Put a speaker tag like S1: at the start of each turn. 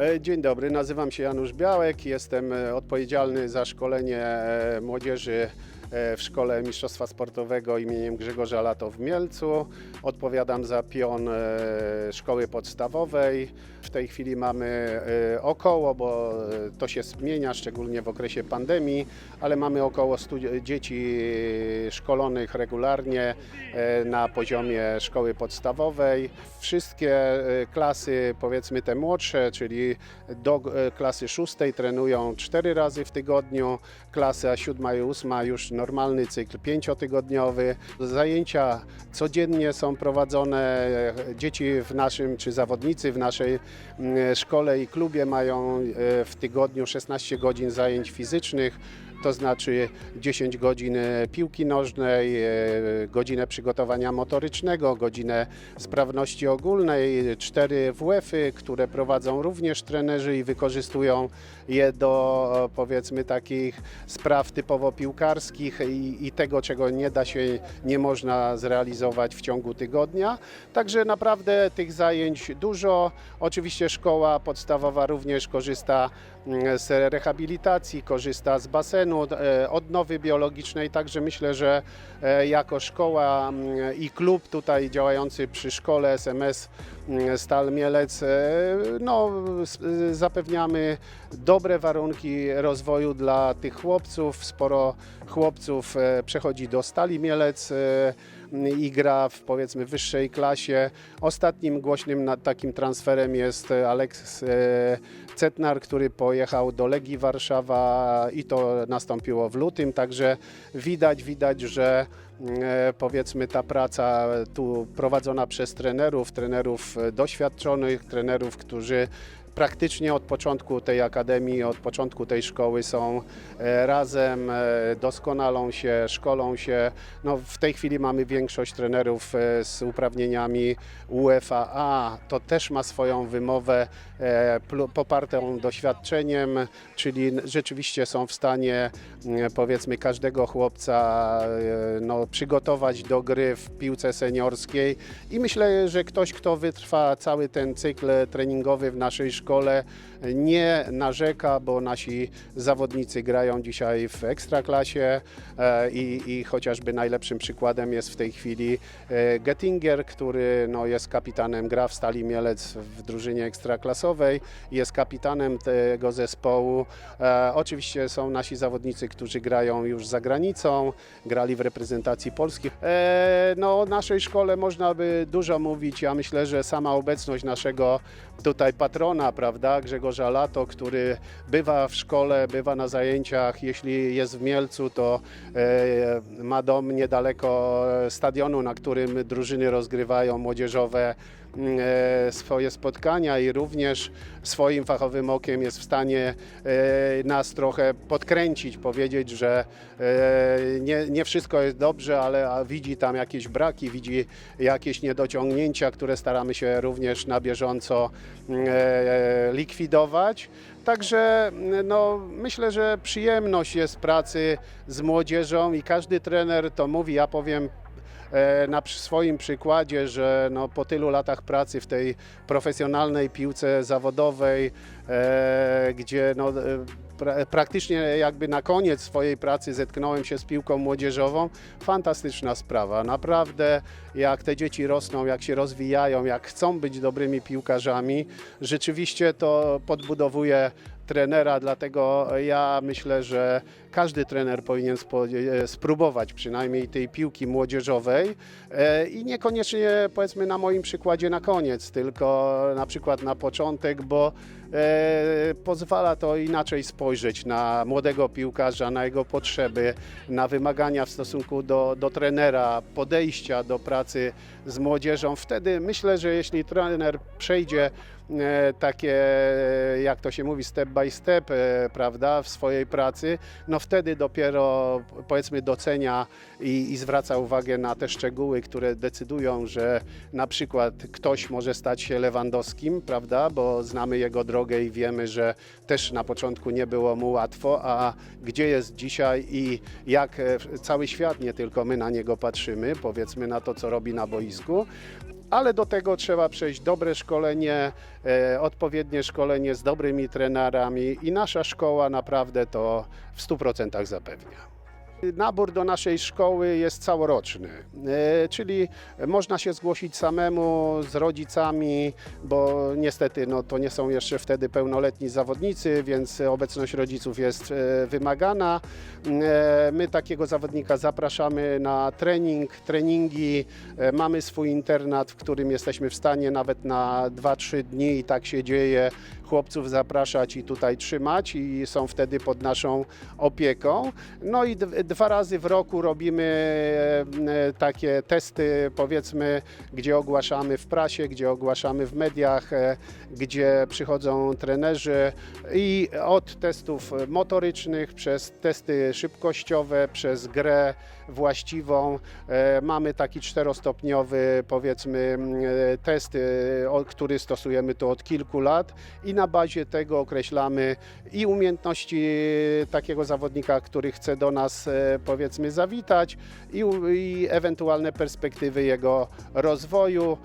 S1: E, Dzień dobry, nazywam się Janusz Białek, jestem e, odpowiedzialny za szkolenie e, młodzieży w Szkole Mistrzostwa Sportowego imieniem Grzegorza Lato w Mielcu. Odpowiadam za pion e, szkoły podstawowej. W tej chwili mamy e, około, bo e, to się zmienia, szczególnie w okresie pandemii, ale mamy około 100 dzieci szkolonych regularnie e, na poziomie szkoły podstawowej. Wszystkie e, klasy, powiedzmy te młodsze, czyli do e, klasy szóstej trenują cztery razy w tygodniu, klasa siódma i ósma już normalny cykl pięciotygodniowy. Zajęcia codziennie są prowadzone. Dzieci w naszym, czy zawodnicy w naszej mm, szkole i klubie mają e, w tygodniu 16 godzin zajęć fizycznych to znaczy 10 godzin e, piłki nożnej, e, godzinę przygotowania motorycznego, godzinę sprawności ogólnej, 4 WF-y, które prowadzą również trenerzy i wykorzystują je do e, powiedzmy takich spraw typowo piłkarskich i, i tego, czego nie da się, nie można zrealizować w ciągu tygodnia. Także naprawdę tych zajęć dużo. Oczywiście szkoła podstawowa również korzysta mm, z rehabilitacji, korzysta z basenu, e, odnowy biologicznej, także myślę, że e, jako szkoła i klub tutaj działający przy szkole SMS Stal Mielec, e, no, e, zapewniamy dobre warunki rozwoju dla tych chłopców. Sporo chłopców e, przechodzi do Stali Mielec e, i gra w powiedzmy wyższej klasie. Ostatnim głośnym takim transferem jest Aleks e, Cetnar, który pojechał do Legii Warszawa i to nastąpiło w lutym, także widać, widać, że e, powiedzmy ta praca tu prowadzona przez trenerów, trenerów doświadczonych, trenerów, którzy praktycznie od początku tej akademii, od początku tej szkoły są e, razem, e, doskonalą się, szkolą się. No, w tej chwili mamy większość trenerów e, z uprawnieniami UEFA. To też ma swoją wymowę popartą doświadczeniem, czyli rzeczywiście są w stanie powiedzmy każdego chłopca no, przygotować do gry w piłce seniorskiej i myślę, że ktoś, kto wytrwa cały ten cykl treningowy w naszej szkole, nie narzeka, bo nasi zawodnicy grają dzisiaj w ekstraklasie e, i, i chociażby najlepszym przykładem jest w tej chwili e, Gettinger, który no, jest kapitanem, gra w Stali Mielec w drużynie ekstraklasowej, jest kapitanem tego zespołu. E, oczywiście są nasi zawodnicy, którzy grają już za granicą, grali w reprezentacji Polski. No, o naszej szkole można by dużo mówić. Ja myślę, że sama obecność naszego tutaj patrona, prawda, Grzegorza Lato, który bywa w szkole, bywa na zajęciach. Jeśli jest w Mielcu, to e, ma dom niedaleko stadionu, na którym drużyny rozgrywają młodzieżowe swoje spotkania i również swoim fachowym okiem jest w stanie e, nas trochę podkręcić, powiedzieć, że e, nie, nie wszystko jest dobrze, ale widzi tam jakieś braki, widzi jakieś niedociągnięcia, które staramy się również na bieżąco e, likwidować. Także no, myślę, że przyjemność jest pracy z młodzieżą i każdy trener to mówi, ja powiem e, na przy- swoim przykładzie, że no, po tylu latach pracy w tej profesjonalnej piłce zawodowej, e, gdzie no, e, pra, praktycznie jakby na koniec swojej pracy zetknąłem się z piłką młodzieżową, fantastyczna sprawa. Naprawdę jak te dzieci rosną, jak się rozwijają, jak chcą być dobrymi piłkarzami, rzeczywiście to podbudowuje trenera, dlatego ja myślę, że każdy trener powinien e, spróbować przynajmniej tej piłki młodzieżowej. E, i niekoniecznie powiedzmy na moim przykładzie na koniec, tylko na przykład na początek, bo pozwala to inaczej spojrzeć na młodego piłkarza, na jego potrzeby, na wymagania w stosunku do, do trenera, podejścia do pracy z młodzieżą. Wtedy myślę, że jeśli trener przejdzie e, takie, jak to się mówi, step by step, e, prawda, w swojej pracy, no wtedy dopiero powiedzmy docenia i, i zwraca uwagę na te szczegóły, które decydują, że na przykład ktoś może stać się Lewandowskim, prawda, bo znamy jego drogę i wiemy, że też na początku nie było mu łatwo, a gdzie jest dzisiaj i jak e, cały świat, nie tylko my na niego patrzymy, powiedzmy na to, co robi na boisku, ale do tego trzeba przejść dobre szkolenie, e, odpowiednie szkolenie z dobrymi trenerami i nasza szkoła naprawdę to w 100% zapewnia. Nabór do naszej szkoły jest całoroczny, e, czyli można się zgłosić samemu z rodzicami, bo niestety no, to nie są jeszcze wtedy pełnoletni zawodnicy, więc obecność rodziców jest e, wymagana. E, My takiego zawodnika zapraszamy na trening, treningi. Mamy swój internat, w którym jesteśmy w stanie nawet na 2-3 dni i tak się dzieje chłopców zapraszać i tutaj trzymać i są wtedy pod naszą opieką. No i dwa razy w roku robimy e, takie testy, powiedzmy, gdzie ogłaszamy w prasie, gdzie ogłaszamy w mediach, e, gdzie przychodzą trenerzy i od testów motorycznych przez testy szybkościowe, przez grę właściwą. E, Mamy taki czterostopniowy, powiedzmy, test, który stosujemy tu od kilku lat i na bazie tego określamy i umiejętności takiego zawodnika, który chce do nas, e, powiedzmy, zawitać i, i ewentualne perspektywy jego rozwoju.